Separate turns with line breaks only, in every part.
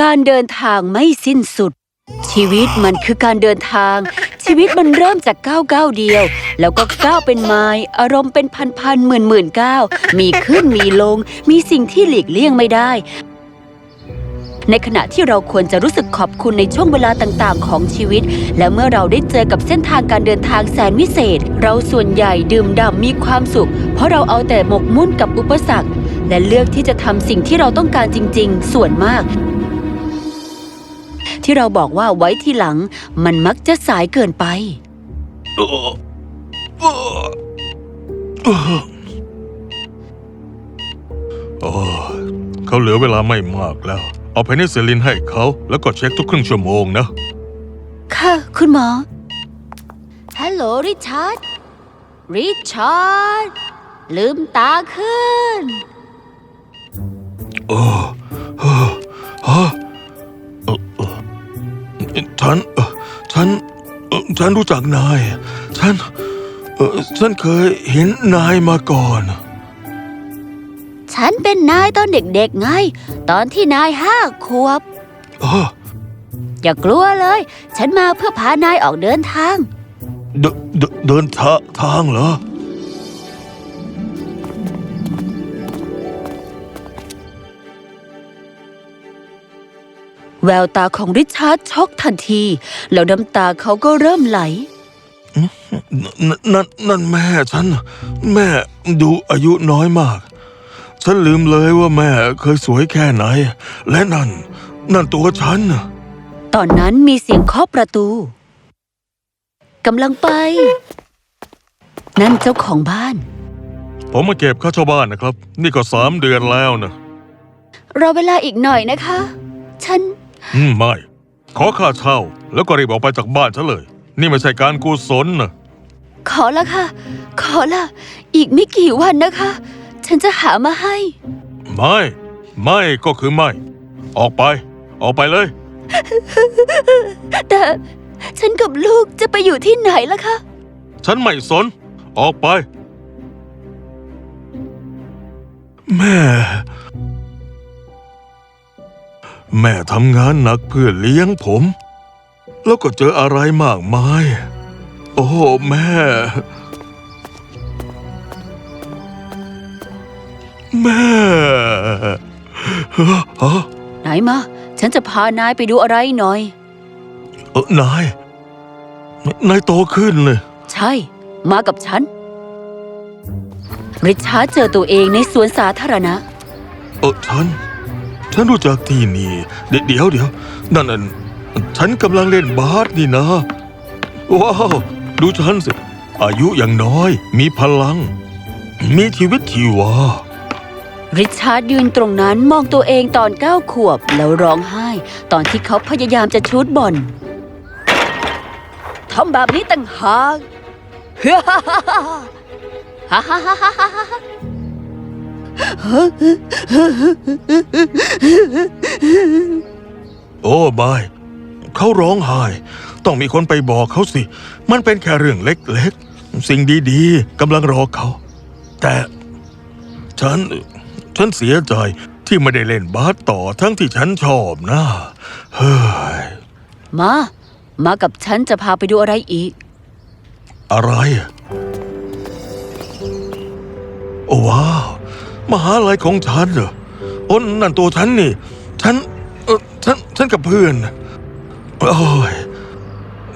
การเดินทางไม่สิ้นสุด ชีวิตมันคือการเดินทาง ชีวิตมันเริ่มจากก้าวก้าวเดียว แล้วก็ก้าวเป็นไม้อารมณ์เป็นพันพันหมื่นหมื่นก้าวมีขึ้นมีลง มีสิ่งที่หลีกเลี่ยงไม่ได้ ในขณะที่เราควรจะรู้สึกขอบคุณในช่วงเวลาต่างๆ ของชีวิต และเมื่อเราได้เจอกับเส้นทางการเดินทางแสนวิเศษ เราส่วนใหญ่ดื่มด่ำมีความสุข เพราะเราเอาแต่หมกมุ่นกับอุปสรรค และเลือกที่จะทำสิ่งที่เราต้องการจริง ๆ ส่วนมาก ที่เราบอกว่าไว้ทีหลัง มันมักจะสายเกินไป
เออเออเออโอ้เขาเหลือเวลาไม่มากแล้ว เอาเพนิซิลลินให้เขา แล้วก็เช็คทุกครึ่งชั่วโมงนะ
ค่ะ คุณหมอ ฮัลโหลริชาร์ด ริชาร์ด ลืมตาขึ้น
เออเออ ฉันเออฉันเออฉันรู้จักนาย ฉันเออฉันเคยเห็นนายมาก่อน
ฉันเป็นนายตอนเด็กๆไง ตอนที่นายห้าขวบ
เออ
อย่ากลัวเลย ฉันมาเพื่อพานายออกเดินทาง
เดเดเดินทาทางเหรอ
แววตาของริชาร์ดช็อกทันที แล้วน้ำตาเขาก็เริ่มไหล
นนั่นนั่นแม่ฉัน แม่ดูอายุน้อยมาก ฉันลืมเลยว่าแม่เคยสวยแค่ไหน และนั่น นั่นตัวฉันน่ะ
ตอนนั้นมีเสียงเคาะประตูกำลังไป นั่นเจ้าของบ้าน
ผมมาเก็บค่าเช่าบ้านนะครับ นี่ก็สามเดือนแล้วนะ
รอเวลาอีกหน่อยนะคะ ฉัน
อืม ไม่ ขอค่าเช่า แล้วก็รีบออกไปจากบ้านฉันเลย นี่ไม่ใช่การกุศลนะ
ขอละค่ะ ขอละ อีกไม่กี่วันนะคะ ฉันจะหามาให้
ไม่ ไม่ก็คือไม่ ออกไป ออกไปเลย
แต่ฉันกับลูกจะไปอยู่ที่ไหนล่ะคะ
ฉันไม่สน ออกไป แม่ แม่ทำงานหนักเพื่อเลี้ยงผม แล้วก็เจออะไรมากมาย โอ้แม่ แม่ฮะ
ไหนมา ฉันจะพานายไปดูอะไรหน่อย
เออนาย นายโตขึ้นเลย
ใช่ มากับฉัน ริชาร์ดเจอตัวเองในสวนสาธารณะ
เออฉัน ฉันรู้จักที่นี่ เดี๋ยวเดี๋ยวนั่นนั่นฉันกำลังเล่นบาสนี่นะ ว้าว ดูฉันสิ อายุยังน้อย มีพลัง มีชีวิตชีวา
ริชาร์ดยืนตรงนั้นมองตัวเองตอนเก้าขวบแล้วร้องไห้ ตอนที่เขาพยายามจะชูดบอลทำแบบนี้ต่างหากฮ่าฮ่าฮ่าฮ่าฮ่าฮ่าฮ่า
โอ้บาย เขาร้องไห้ ต้องมีคนไปบอกเขาสิ มันเป็นแค่เรื่องเล็กๆ สิ่งดีๆกำลังรอเขา แต่ฉัน ฉันเสียใจที่ไม่ได้เล่นบาสต่อทั้งที่ฉันชอบนะ เฮ้ย
มา มากับฉันจะพาไปดูอะไรอีก
อะไรอะโอ้ว้าว มหาลัยของฉันเหรอโอ้นั่นตัวฉันนี่ ฉันเออฉัน ฉันกับเพื่อนโอ้ย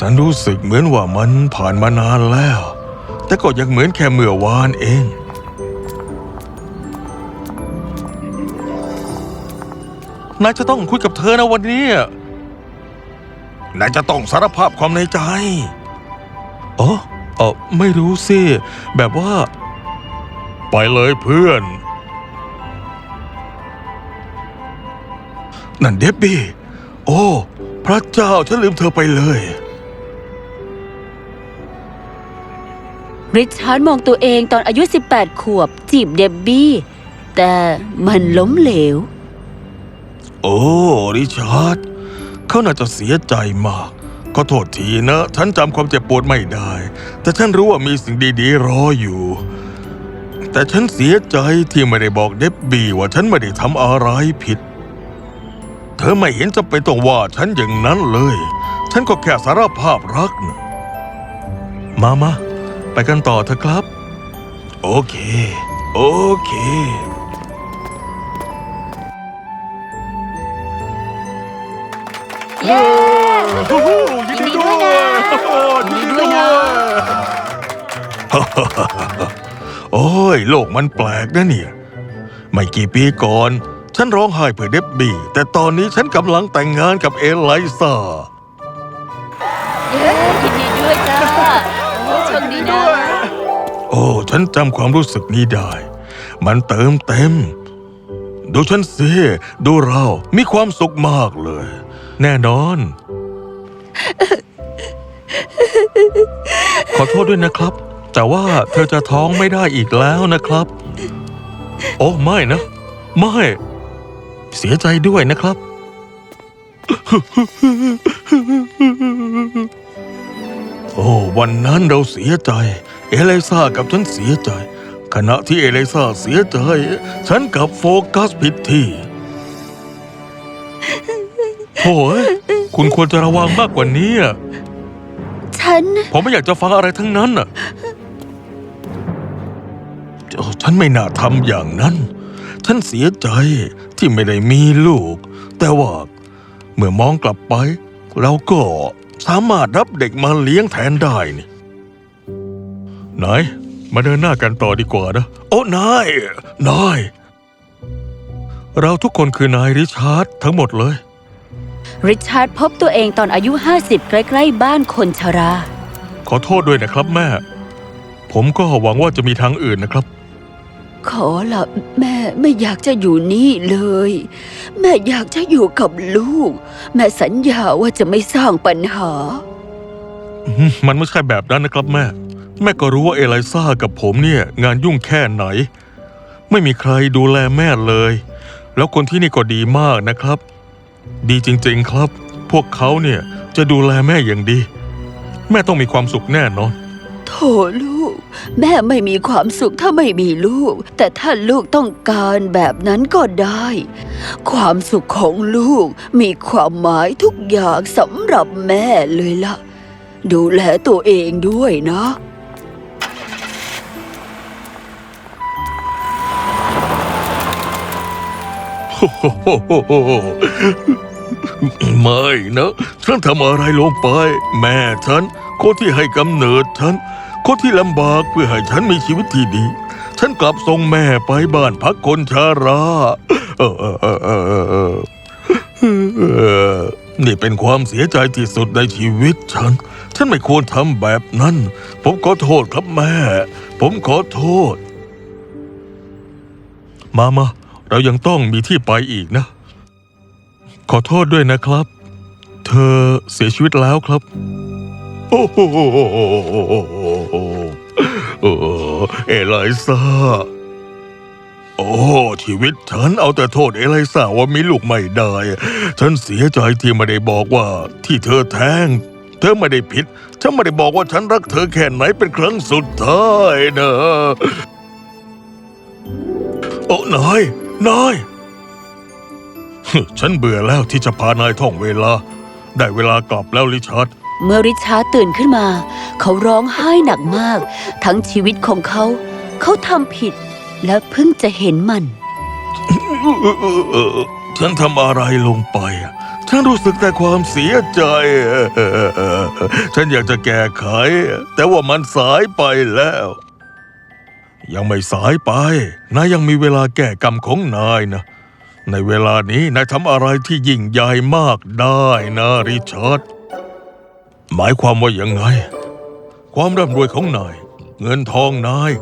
ฉันรู้สึกเหมือนว่ามันผ่านมานานแล้ว แต่ก็ยังเหมือนแค่เมื่อวานเองนายจะต้องคุยกับเธอนะวันนี้นายจะต้องสารภาพความในใจ อ๋อเออไม่รู้สิ แบบว่า ไปเลยเพื่อน นั่นเดบบี้ โอ้ พระเจ้า ฉันลืมเธอไปเลย
ริชาร์ดมองตัวเองตอนอายุ 18 ขวบ จีบเดบบี้ แต่มันล้มเหลว
โอ้ ริชาร์ดเขาน่าจะเสียใจมาก ขอโทษทีนะ ฉันจำความเจ็บปวดไม่ได้ แต่ฉันรู้ว่ามีสิ่งดีๆ รออยู่ แต่ฉันเสียใจที่ไม่ได้บอกเดบบี้ว่าฉันไม่ได้ทำอะไรผิด เธอไม่เห็นจะเป็นต้องว่าฉันอย่างนั้นเลย ฉันก็แค่สารภาพรักนะมามาไปกันต่อเถอะครับ โอเค โอเค
เย้
ยิน
ดีด้วยนะยินดีด้วยนะ
โอ้ย โลกมันแปลกนะเนี่ย ไม่กี่ปีก่อน ฉันร้องไห้เพื่อเดบบี้ แต่ตอนนี้ฉันกำลังแต่งงานกับเอไลซา
เย้ยินดีด้วยจ้าโอ้โชคดีนะ
โอ้ ฉันจำความรู้สึกนี้ได้ มันเติมเต็ม ดูฉันสิดูเรา มีความสุขมากเลย แน่นอน ขอโทษด้วยนะครับ แต่ว่าเธอจะท้องไม่ได้อีกแล้วนะครับ โอ้ ไม่นะ ไม่ เสียใจด้วยนะครับ โอ้วันนั้นเราเสียใจ เอเลซ่ากับฉันเสียใจ ขณะที่เอเลซ่าเสียใจ ฉันกลับโฟกัสผิดที่โถ่เอ้ยคุณควรจะระวังมากกว่านี้อะ
ฉัน
ผมไม่อยากจะฟังอะไรทั้งนั้นน่ะโอ้ฉันไม่น่าทำอย่างนั้น ฉันเสียใจ ที่ไม่ได้มีลูก แต่ว่าเมื่อมองกลับไป เราก็สามารถรับเด็กมาเลี้ยงแทนได้นี่นายมาเดินหน้ากันต่อดีกว่านะ โอ้นายนายเราทุกคนคือนายริชาร์ดทั้งหมดเลย
ริชาร์ดพบตัวเองตอนอายุ 50 ใกล้ ๆ บ้านคนชรา
ขอโทษด้วยนะครับแม่ ผมก็หวังว่าจะมีทางอื่นนะครับ
ขอละแม่ไม่อยากจะอยู่นี่เลย แม่อยากจะอยู่กับลูก แม่สัญญาว่าจะไม่สร้างปัญหา
มันไม่ใช่แบบนั้นนะครับแม่ แม่ก็รู้ว่าเอไลซ่ากับผมเนี่ย งานยุ่งแค่ไหน ไม่มีใครดูแลแม่เลย แล้วคนที่นี่ก็ดีมากนะครับ ดีจริง ๆครับ พวกเขาเนี่ยจะดูแลแม่อย่างดี แม่ต้องมีความสุขแน่นอน
โถลูก แม่ไม่มีความสุขถ้าไม่มีลูก แต่ถ้าลูกต้องการแบบนั้นก็ได้ ความสุขของลูกมีความหมายทุกอย่างสำหรับแม่เลยล่ะ ดูแลตัวเองด้วยนะ
ไม่นะ ฉันทำอะไรลงไป แม่ฉัน คนที่ให้กำเนิดฉัน คนที่ลำบากเพื่อให้ฉันมีชีวิตที่ดี ฉันกลับส่งแม่ไปบ้านพักคนชาราเออเออเออเออเออเออเออนี่เป็นความเสียใจที่สุดในชีวิตฉัน ฉันไม่ควรทำแบบนั้น ผมขอโทษครับแม่ ผมขอโทษ มามา เรายังต้องมีที่ไปอีกนะ ขอโทษด้วยนะครับ เธอเสียชีวิตแล้วครับ โอ้โหเอไลซ่าโอ้ ชีวิตฉันเอาแต่โทษเอไลซ่าว่ามีลูกไม่ได้ ฉันเสียใจที่ไม่ได้บอกว่าที่เธอแท้ง เธอไม่ได้ผิด ฉันไม่ได้บอกว่าฉันรักเธอแค่ไหนเป็นครั้งสุดท้ายนะโอ้นายนายฉันเบื่อแล้วที่จะพานายท่องเวลา ได้เวลากลับแล้วริชาร์ด
เมื่อริชาร์ดตื่นขึ้นมา เขาร้องไห้หนักมาก ทั้งชีวิตของเขา เขาทำผิด และเพิ่งจะเห็นมัน
ฉันทำอะไรลงไปอะฉันรู้สึกแต่ความเสียใจ ฉันอยากจะแก้ไข แต่ว่ามันสายไปแล้ว ยังไม่สายไป นายยังมีเวลาแก้กรรมของนายนะ ในเวลานี้นายทำอะไรที่ยิ่งใหญ่มากได้นะริชาร์ด หมายความว่าอยังไง ความร่ำรวยของนาย เงินทองนาย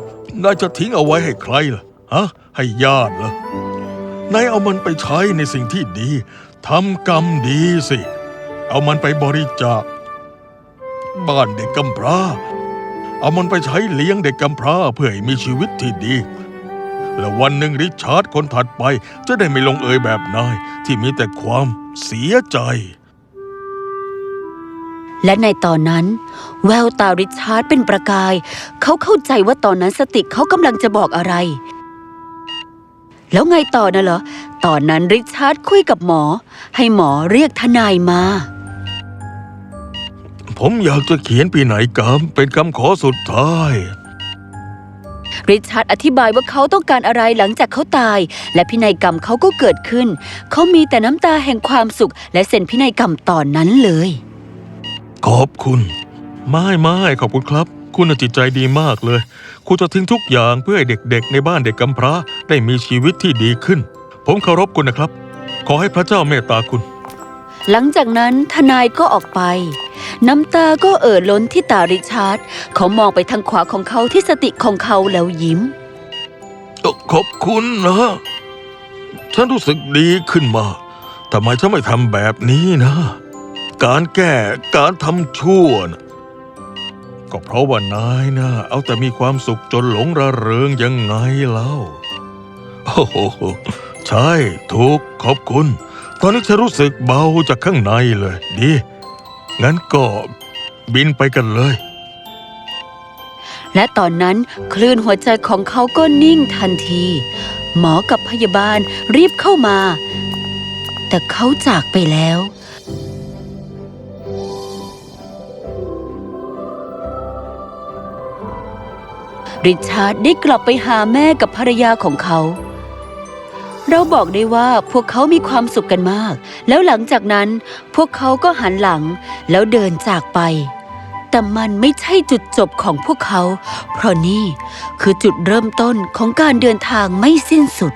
นายจะทิ้งเอาไว้ให้ใครล่ะ ฮะ ให้ญาติเหรอนายเอามันไปใช้ในสิ่งที่ดีทำกรรมดีสิ เอามันไปบริจาค บ้านเด็กกำพร้า เอามันไปใช้เลี้ยงเด็กกำพร้าเพื่อให้มีชีวิตที่ดี และวันหนึ่งริชาร์ดคนถัดไปจะได้ไม่ลงเอยแบบนายที่มีแต่ความเสียใจ
และในตอนนั้น แววตาริชาร์ดเป็นประกาย เขาเข้าใจว่าตอนนั้นสติเขากำลังจะบอกอะไร แล้วไงต่อน่ะเหรอ ตอนนั้นริชาร์ดคุยกับหมอ ให้หมอเรียกทนายมา
ผมอยากจะเขียนปีไหนกรรมเป็นคำขอสุดท้าย
ริชาร์ดอธิบายว่าเขาต้องการอะไรหลังจากเขาตาย และพินัยกรรมเขาก็เกิดขึ้น เขามีแต่น้ำตาแห่งความสุข และเซ็นพินัยกรรมตอนนั้นเลย
ขอบคุณ ไม่ไม่ขอบคุณครับ คุณน่ะจิตใจดีมากเลย คุณจะทิ้งทุกอย่างเพื่อให้เด็กๆ ในบ้านเด็กกำพร้าได้มีชีวิตที่ดีขึ้น ผมเคารพคุณนะครับ ขอให้พระเจ้าเมตตาคุณ
หลังจากนั้นทนายก็ออกไป น้ำตาก็เอ่อล้นที่ตาริชาร์ดเขามองไปทางขวาของเขาที่สติของเขาแล้วยิ้ม
ขอบคุณนะ ฉันรู้สึกดีขึ้นมากทำไมฉันไม่ทำแบบนี้นะ การแก้การทำชั่วนะก็เพราะว่านายนะเอาแต่มีความสุขจนหลงระเริงยังไงเล่า โอ้โห ใช่ ถูก ขอบคุณ ตอนนี้ฉันรู้สึกเบาจากข้างในเลย ดี งั้นก็บินไปกันเลย
และตอนนั้นคลื่นหัวใจของเขาก็นิ่งทันที หมอกับพยาบาลรีบเข้ามา แต่เขาจากไปแล้ว ริชาร์ดได้กลับไปหาแม่กับภรรยาของเขา เราบอกได้ว่าพวกเขามีความสุขกันมาก แล้วหลังจากนั้นพวกเขาก็หันหลังแล้วเดินจากไป แต่มันไม่ใช่จุดจบของพวกเขา เพราะนี่คือจุดเริ่มต้นของการเดินทางไม่สิ้นสุด